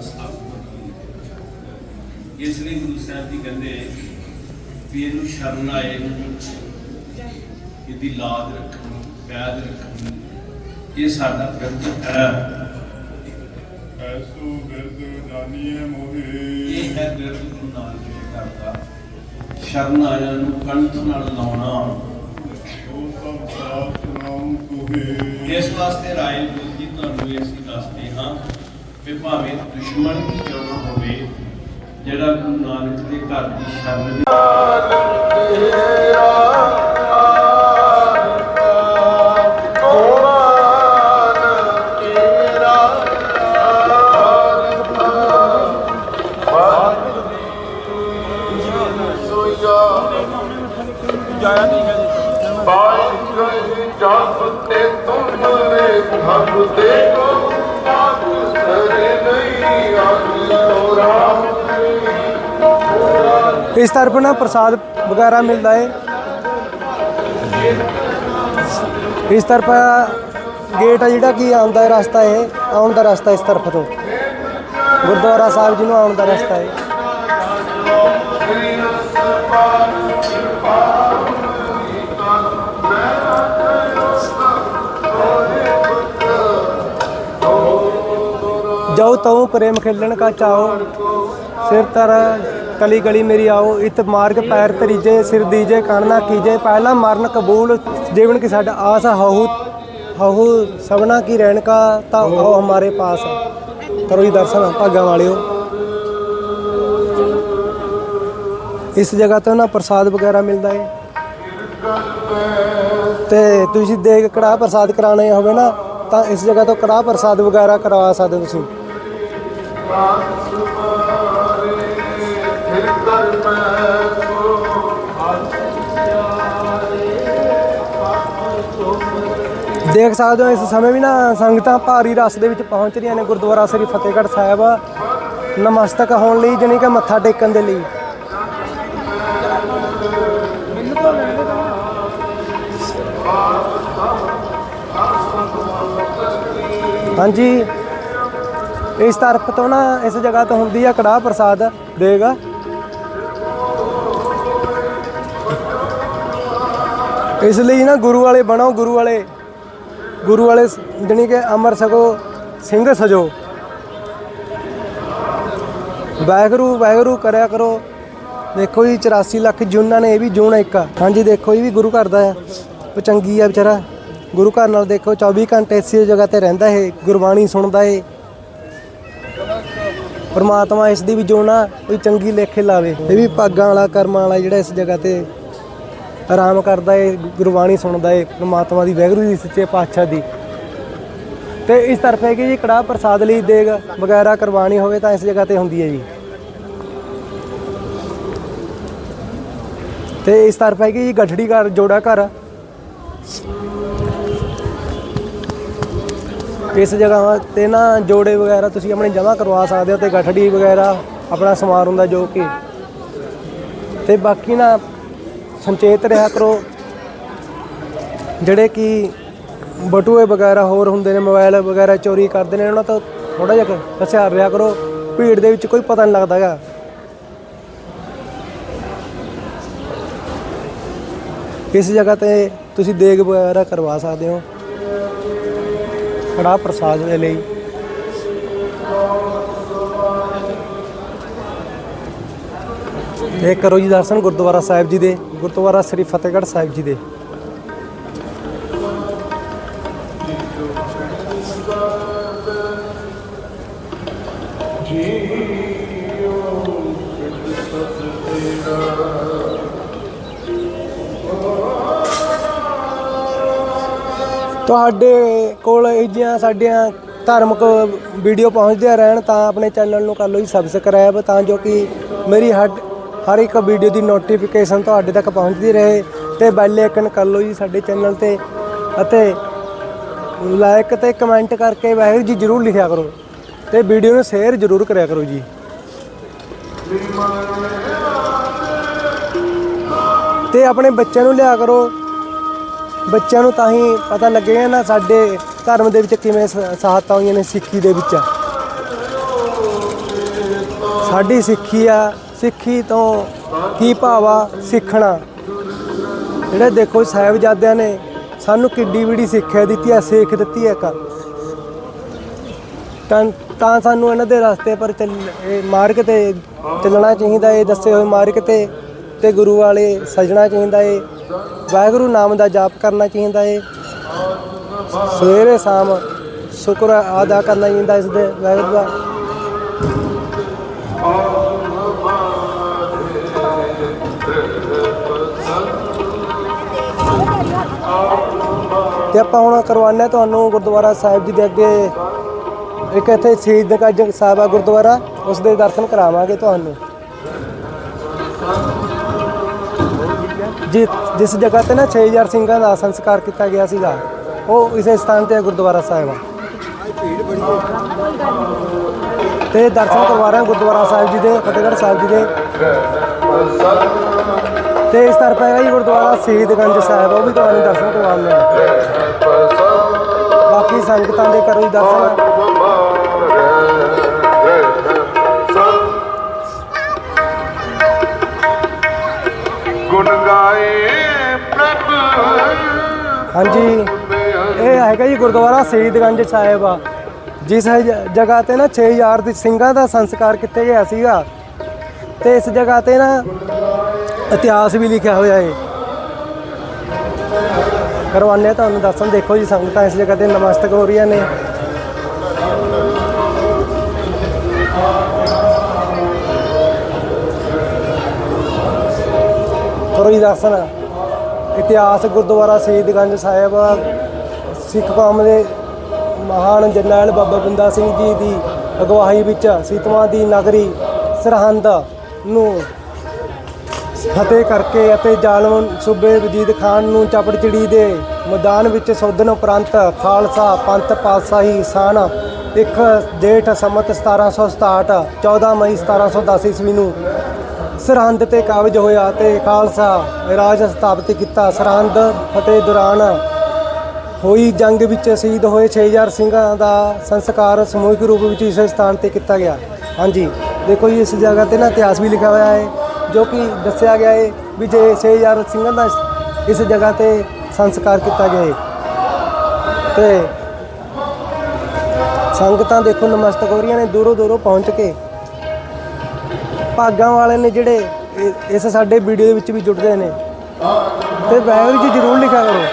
ਸਥਾਪਿਤ ਇਸ ਲਈ ਗੁਰੂ ਸਾਹਿਬ ਜੀ ਕਹਿੰਦੇ ਵੀ ਇਹਨੂੰ ਸ਼ਰਨ ਆਏ ਨੂੰ ਇਹਦੀ ਲਾਜ ਰੱਖਣੀ ਪੈਦ ਰੱਖਣੀ ਇਹ ਸਾਡਾ ਬਿਰਧ ਹੈ। ਐਸੋ ਬਿਰਦ ਜਾਨੀਏ ਮੋਹੇ। ਇਹ ਹੈ ਬਿਰਧ ਗੁਰੂ ਨਾਨਕ ਦੇਵ ਕਰਦਾ ਸ਼ਰਨ ਆਇਆਂ ਨੂੰ ਕੰਠ ਨਾਲ ਲਾਉਣਾ। ਸੋ ਸਭ ਸਾਥ ਨਾਮ ਤੁਹੇ। ਇਸ ਵਾਸਤੇ ਰਾਏ ਗੁਰੂ ਜੀ ਤੁਹਾਨੂੰ ਅਸੀਂ ਦੱਸਦੇ ਹਾਂ। ਕਿ ਭਾਵੇਂ ਦੁਸ਼ਮਣ ਵੀ ਕਿਉਂ ਨਾ ਹੋਵੇ, ਜਿਹੜਾ ਗੁਰੂ ਨਾਨਕ ਦੇ ਘਰ ਦੀ ਸ਼ਰਨ ਵਿੱਚ ਇਸ ਤਰਫ ਨਾ ਪ੍ਰਸਾਦ ਵਗੈਰਾ ਮਿਲਦਾ ਹੈ ਇਸ ਤਰਫ ਗੇਟ ਆ ਜਿਹੜਾ ਕੀ ਆਉਣ ਦਾ ਰਸਤਾ ਹੈ ਆਉਣ ਦਾ ਰਸਤਾ ਇਸ ਤਰਫ ਤੋਂ। ਗੁਰਦੁਆਰਾ ਸਾਹਿਬ ਜੀ ਨੂੰ ਆਉਣ ਦਾ ਰਸਤਾ ਹੈ ਜਾਓ ਤਉ ਪ੍ਰੇਮ ਖੇਲਣ ਕਾ ਚਾਓ, ਸਿਰ ਤਰ ਕਲੀ ਗਲੀ ਮੇਰੀ ਆਓ, ਇਤ ਮਾਰਗ ਪੈਰ ਤਰੀਜੇ ਸਿਰ ਦੀਜੇ ਕਾਨਣਾ ਕੀਜੇ, ਪਹਿਲਾ ਮਰਨ ਕਬੂਲ, ਜੀਵਨ ਕੀ ਸਾਡਾ ਆਸ ਹਉ ਹਉ ਸਭਨਾ ਕੀ ਰਹਿਣ ਕਾ, ਤਾ ਆਓ ਹਮਾਰੇ ਪਾਸ ਕਰੋ ਜੀ ਦਰਸ਼ਨ, ਭਾਗਾਂ ਵਾਲਿਓ। ਇਸ ਜਗ੍ਹਾ ਤੋਂ ਨਾ ਪ੍ਰਸਾਦ ਵਗੈਰਾ ਮਿਲਦਾ ਹੈ ਤੇ ਤੁਸੀਂ ਦੇਖ ਕੜਾਹ ਪ੍ਰਸਾਦ ਕਰਾਣੇ ਹੋਵੇ ਨਾ, ਤਾਂ ਇਸ ਜਗ੍ਹਾ ਤੋਂ ਕੜਾਹ ਪ੍ਰਸਾਦ ਵਗੈਰਾ ਕਰਵਾ ਸਕਦੇ ਹੋ ਤੁਸੀਂ। ਦੇਖ ਸਕਦੇ ਹੋ ਇਸ ਸਮੇਂ ਵੀ ਨਾ ਸੰਗਤਾਂ ਭਾਰੀ ਰਸ ਦੇ ਵਿੱਚ ਪਹੁੰਚ ਰਹੀਆਂ ਨੇ ਗੁਰਦੁਆਰਾ ਸ੍ਰੀ ਫਤਿਹਗੜ੍ਹ ਸਾਹਿਬ। ਨਮਸਤਕ ਹੋਣ ਲਈ ਜਾਣੀ ਕਿ ਮੱਥਾ ਟੇਕਣ ਦੇ ਲਈ। ਹਾਂਜੀ। ਇਸ ਤਰਫ ਤੋਂ ਨਾ ਇਸ ਜਗ੍ਹਾ ਤੋਂ ਹੁੰਦੀ ਆ ਕੜਾਹ ਪ੍ਰਸਾਦ। ਦੇਗਾ ਇਸ ਲਈ ਨਾ ਗੁਰੂ ਵਾਲੇ ਬਣੋ ਗੁਰੂ ਵਾਲੇ ਗੁਰੂ ਵਾਲੇ ਜਣੀ ਕਿ ਅਮਰ ਸਕੋ ਸਿੰਘ ਸਜੋ। ਵਾਹਿਗੁਰੂ ਵਾਹਿਗੁਰੂ ਕਰਿਆ ਕਰੋ। ਦੇਖੋ ਜੀ 84 ਲੱਖ ਜੂਨਾਂ ਨੇ, ਇਹ ਵੀ ਜੂਨ ਇੱਕ। ਆ ਹਾਂਜੀ, ਦੇਖੋ, ਇਹ ਵੀ ਗੁਰੂ ਘਰ ਦਾ ਆ। ਉਹ ਚੰਗੀ ਆ ਵਿਚਾਰਾ। ਗੁਰੂ ਘਰ ਨਾਲ ਦੇਖੋ 24 ਘੰਟੇ ਇਸੇ ਜਗ੍ਹਾ ਤੇ ਰਹਿੰਦਾ ਹੈ ਗੁਰਬਾਣੀ ਸੁਣਦਾ ਹੈ ਪਰਮਾਤਮਾ ਇਸ ਦੀ ਵੀ ਜੋਣਾ ਕੋਈ ਚੰਗੀ ਲੇਖੇ ਲਾਵੇ। ਇਹ ਵੀ ਭਾਗਾਂ ਵਾਲਾ, ਕਰਮਾਂ ਵਾਲਾ ਜਿਹੜਾ ਇਸ ਜਗ੍ਹਾ ਤੇ ਆਰਾਮ ਕਰਦਾ ਏ ਗੁਰਬਾਣੀ ਸੁਣਦਾ ਏ, ਪ੍ਰਮਾਤਮਾ ਦੀ ਵੈਗਰੂ ਦੀ ਸੱਚੇ ਪਾਤਸ਼ਾਹ ਦੀ। ਤੇ ਇਸ ਤਰਫ ਹੈ ਕਿ ਜੀ ਕੜਾਹ ਪ੍ਰਸਾਦ ਲਈ ਦੇਗ ਵਗੈਰਾ ਕਰਵਾਣੀ ਹੋਵੇ ਤਾਂ ਇਸ ਜਗ੍ਹਾ ਤੇ ਹੁੰਦੀ ਹੈ ਜੀ। ਤੇ ਇਸ ਤਰਫ ਹੈ ਕਿ ਜੀ ਗਠੜੀ ਘਰ, ਜੋੜਾ ਘਰ। ਇਸ ਜਗ੍ਹਾ ਤੇ ਨਾ ਜੋੜੇ ਵਗੈਰਾ ਤੁਸੀਂ ਆਪਣੇ ਜਮ੍ਹਾਂ ਕਰਵਾ ਸਕਦੇ ਹੋ ਤੇ ਗਠੜੀ ਵਗੈਰਾ ਆਪਣਾ ਸਮਾਨ ਹੁੰਦਾ ਜੋ ਕਿ। ਤੇ ਬਾਕੀ ਨਾ ਸੰਚੇਤ ਰਿਹਾ ਕਰੋ। ਜਿਹੜੇ ਕਿ ਬਟੂਏ ਵਗੈਰਾ ਹੋਰ ਹੁੰਦੇ ਨੇ ਮੋਬਾਈਲ ਵਗੈਰਾ ਚੋਰੀ ਕਰਦੇ ਨੇ, ਉਹਨਾਂ ਤੋਂ ਥੋੜਾ ਜਿਹਾ ਹਸਿਆਰ ਰਿਹਾ ਕਰੋ। ਭੀੜ ਦੇ ਵਿੱਚ ਕੋਈ ਪਤਾ ਨਹੀਂ ਲੱਗਦਾਗਾ ਇਸ ਜਗ੍ਹਾ ਤੇ ਤੁਸੀਂ ਦੇਗ ਵਗੈਰਾ ਕਰਵਾ ਸਕਦੇ ਹੋ। ਕੜਾਹ ਪ੍ਰਸਾਦ ਦੇ ਲਈ। ਇਹ ਕਰੋ ਜੀ ਦਰਸ਼ਨ ਗੁਰਦੁਆਰਾ ਸਾਹਿਬ ਜੀ ਦੇ, ਗੁਰਦੁਆਰਾ ਸ੍ਰੀ ਫਤਿਹਗੜ੍ਹ ਸਾਹਿਬ ਜੀ ਦੇ। ਤੁਹਾਡੇ ਕੋਲ ਇਹ ਜਿਹੀਆਂ ਸਾਡੀਆਂ ਧਾਰਮਿਕ ਵੀਡੀਓ ਪਹੁੰਚਦੀਆਂ ਰਹਿਣ ਤਾਂ ਆਪਣੇ ਚੈਨਲ ਨੂੰ ਕਰ ਲਓ ਜੀ ਸਬਸਕ੍ਰਾਈਬ ਤਾਂ ਜੋ ਕਿ ਮੇਰੀ ਹੱਡ ਹਰ ਇੱਕ ਵੀਡੀਓ ਦੀ ਨੋਟੀਫਿਕੇਸ਼ਨ ਤੁਹਾਡੇ ਤੱਕ ਪਹੁੰਚਦੀ ਰਹੇ ਤੇ ਬੈਲ ਆਈਕਨ ਕਰ ਲਓ ਜੀ ਸਾਡੇ ਚੈਨਲ ਤੇ ਅਤੇ ਲਾਈਕ ਤੇ ਕਮੈਂਟ ਕਰਕੇ ਵਾਹਿਗੁਰੂ ਜੀ ਜਰੂਰ ਲਿਖਿਆ ਕਰੋ ਤੇ ਵੀਡੀਓ ਨੂੰ ਸ਼ੇਅਰ ਜਰੂਰ ਕਰਿਆ ਕਰੋ ਜੀ। ਤੇ ਆਪਣੇ ਬੱਚਿਆਂ ਨੂੰ ਲਿਆ ਕਰੋ। ਬੱਚਿਆਂ ਨੂੰ ਤਾਂ ਹੀ ਪਤਾ ਲੱਗੇਗਾ ਨਾ ਸਾਡੇ ਧਰਮ ਦੇ ਵਿੱਚ ਕਿਵੇਂ ਸ- ਸਹਾਇਤਾ ਹੋਈਆਂ ਨੇ ਸਿੱਖੀ ਦੇ ਵਿੱਚ। ਸਾਡੀ ਸਿੱਖੀ ਆ। ਸਿੱਖੀ ਤੋਂ ਕੀ ਭਾਵਾ ਸਿੱਖਣਾ? ਜਿਹੜੇ ਦੇਖੋ ਸਾਹਿਬਜ਼ਾਦਿਆਂ ਨੇ ਸਾਨੂੰ ਕਿੱਡੀ ਵੀੜੀ ਸਿੱਖਿਆ ਦਿੱਤੀ ਹੈ ਸਿੱਖ ਦਿੱਤੀ ਹੈ ਇੱਕ। ਤਾਂ ਤਾਂ ਸਾਨੂੰ ਇਹਨਾਂ ਦੇ ਰਸਤੇ ਪਰ ਚੱਲ, ਇਹ ਮਾਰਗ ਤੇ ਚੱਲਣਾ ਚਾਹੀਦਾ ਏ, ਦੱਸੇ ਹੋਏ ਮਾਰਗ ਤੇ ਤੇ ਗੁਰੂ ਵਾਲੇ ਸਜਣਾ ਚਾਹੀਦਾ ਏ, ਵਾਹਿਗੁਰੂ ਨਾਮ ਦਾ ਜਾਪ ਕਰਨਾ ਚਾਹੀਦਾ ਏ। ਸਵੇਰੇ ਸ਼ਾਮ ਸ਼ੁਕਰ ਅਦਾ ਕਰਨਾ ਚਾਹੀਦਾ ਇਸ ਦੇ, ਵਾਹਿਗੁਰੂ ਦਾ। ਤੇ ਆਪਾਂ ਹੁਣ ਕਰਵਾਉਂਦੇ ਹਾਂ ਤੁਹਾਨੂੰ ਗੁਰਦੁਆਰਾ ਸਾਹਿਬ ਜੀ ਦੇ ਅੱਗੇ। ਇੱਕ ਇੱਥੇ ਸ਼ਹੀਦ ਗੰਜ ਸਾਹਿਬ ਆ ਗੁਰਦੁਆਰਾ, ਉਸ ਦੇ ਦਰਸ਼ਨ ਕਰਾਵਾਂਗੇ ਤੁਹਾਨੂੰ। ਜਿਸ ਜਿਸ ਜਗ੍ਹਾ ਤੇ ਨਾ 6000 ਸਿੰਘਾਂ ਦਾ ਸੰਸਕਾਰ ਕੀਤਾ ਗਿਆ ਸੀਗਾ, ਉਹ ਇਸੇ ਸਥਾਨ ਤੇ ਗੁਰਦੁਆਰਾ ਸਾਹਿਬ ਆ। ਤੇ ਦਰਸ਼ਨ ਕਰਵਾ ਰਹੇ ਗੁਰਦੁਆਰਾ ਸਾਹਿਬ ਜੀ ਦੇ, ਫਤਿਹਗੜ੍ਹ ਸਾਹਿਬ ਜੀ ਦੇ। ਤੇ ਇਸ ਤਰ੍ਹਾਂ ਹੈਗਾ ਜੀ ਗੁਰਦੁਆਰਾ ਸ਼ਹੀਦਗੰਜ ਸਾਹਿਬ ਉਹ ਵੀ ਤੁਹਾਨੂੰ ਦਰਸ਼ਨ ਕਰਵਾਉਂਦੇ ਆ ਬਾਕੀ ਸੰਗਤਾਂ ਦੇ ਕਰੋ ਜੀ ਦਰਸ਼ਨ। ਗੁਣ ਗਾਏ ਪ੍ਰਭ। ਹਾਂਜੀ ਇਹ ਹੈਗਾ ਜੀ ਗੁਰਦੁਆਰਾ ਸ਼ਹੀਦਗੰਜ ਸਾਹਿਬ ਆ। ਜਿਸ ਜਗ੍ਹਾ ਤੇ ਨਾ 6000 ਦੇ ਸਿੰਘਾਂ ਦਾ ਸੰਸਕਾਰ ਕੀਤਾ ਗਿਆ ਸੀਗਾ। ਤੇ ਇਸ ਜਗ੍ਹਾ ਤੇ ਨਾ ਇਤਿਹਾਸ ਵੀ ਲਿਖਿਆ ਹੋਇਆ ਹੈ। ਕਰਵਾਉਂਦੇ ਹਾਂ ਤੁਹਾਨੂੰ ਦੱਸਣ, ਦੇਖੋ ਜੀ ਸੰਗਤਾਂ ਇਸ ਜਗ੍ਹਾ ਤੇ ਨਮਸਤਕ ਹੋ ਰਹੀਆਂ ਨੇ। ਕਰੋ ਜੀ ਦਰਸ਼ਨ। ਇਤਿਹਾਸ ਗੁਰਦੁਆਰਾ ਸ਼ਹੀਦਗੰਜ ਸਾਹਿਬ, ਸਿੱਖ ਕੌਮ ਦੇ ਮਹਾਨ ਜਰਨੈਲ ਬਾਬਾ ਬੰਦਾ ਸਿੰਘ ਜੀ ਦੀ ਅਗਵਾਈ ਵਿੱਚ ਸੀਤਵਾਂ ਦੀ ਨਗਰੀ ਸਰਹੰਦ ਨੂੰ ਫਤਿਹ ਕਰਕੇ ਅਤੇ ਜ਼ਾਲਮ ਸੂਬੇ ਵਜੀਦ ਖਾਨ ਨੂੰ ਚਪੜਚਿੜੀ ਦੇ ਮੈਦਾਨ ਵਿੱਚ ਸੋਧਣ ਉਪਰੰਤ ਖਾਲਸਾ ਪੰਥ ਪਾਤਸ਼ਾਹੀ ਸਨ ਇੱਕ ਜੇਠ ਸੰਮਤ 1767 14 ਮਈ 1710 ਈਸਵੀ ਨੂੰ ਸਰਹੰਦ ਤੇ ਕਾਬਜ ਹੋਇਆ ਤੇ ਖਾਲਸਾ ਰਾਜ ਸਥਾਪਿਤ ਕੀਤਾ। ਸਰਹੰਦ ਫਤਿਹ ਦੌਰਾਨ ਹੋਈ ਜੰਗ ਵਿੱਚ ਸ਼ਹੀਦ ਹੋਏ 6000 ਸਿੰਘਾਂ ਦਾ ਸੰਸਕਾਰ ਸਮੂਹਿਕ ਰੂਪ ਵਿੱਚ ਇਸ ਸਥਾਨ ਤੇ ਕੀਤਾ ਗਿਆ। ਹਾਂਜੀ, ਦੇਖੋ ਜੀ, ਇਸ ਜਗ੍ਹਾ ਤੇ ਨਾ ਇਤਿਹਾਸ ਵੀ ਲਿਖਿਆ ਹੋਇਆ ਹੈ। ਜੋ ਕਿ ਦੱਸਿਆ ਗਿਆ ਹੈ ਵੀ ਜੇ 6000 ਸਿੰਘਾਂ ਦਾ ਇਸ- ਜਗ੍ਹਾ ਤੇ ਸੰਸਕਾਰ ਕੀਤਾ ਗਿਆ ਹੈ। ਤੇ ਸੰਗਤਾਂ ਦੇਖੋ ਨਮਸਤਕ ਹੋ ਰਹੀਆਂ ਨੇ, ਦੂਰੋਂ ਦੂਰੋਂ ਪਹੁੰਚ ਕੇ। ਭਾਗਾਂ ਵਾਲੇ ਨੇ ਜਿਹੜੇ ਇਸ ਸਾਡੇ ਵੀਡੀਓ ਦੇ ਵਿੱਚ ਵੀ ਜੁੜਦੇ ਨੇ। ਤੇ ਵਾਹਿਗੁਰੂ ਜੀ ਜ਼ਰੂਰ ਲਿਖਿਆ ਕਰੋ।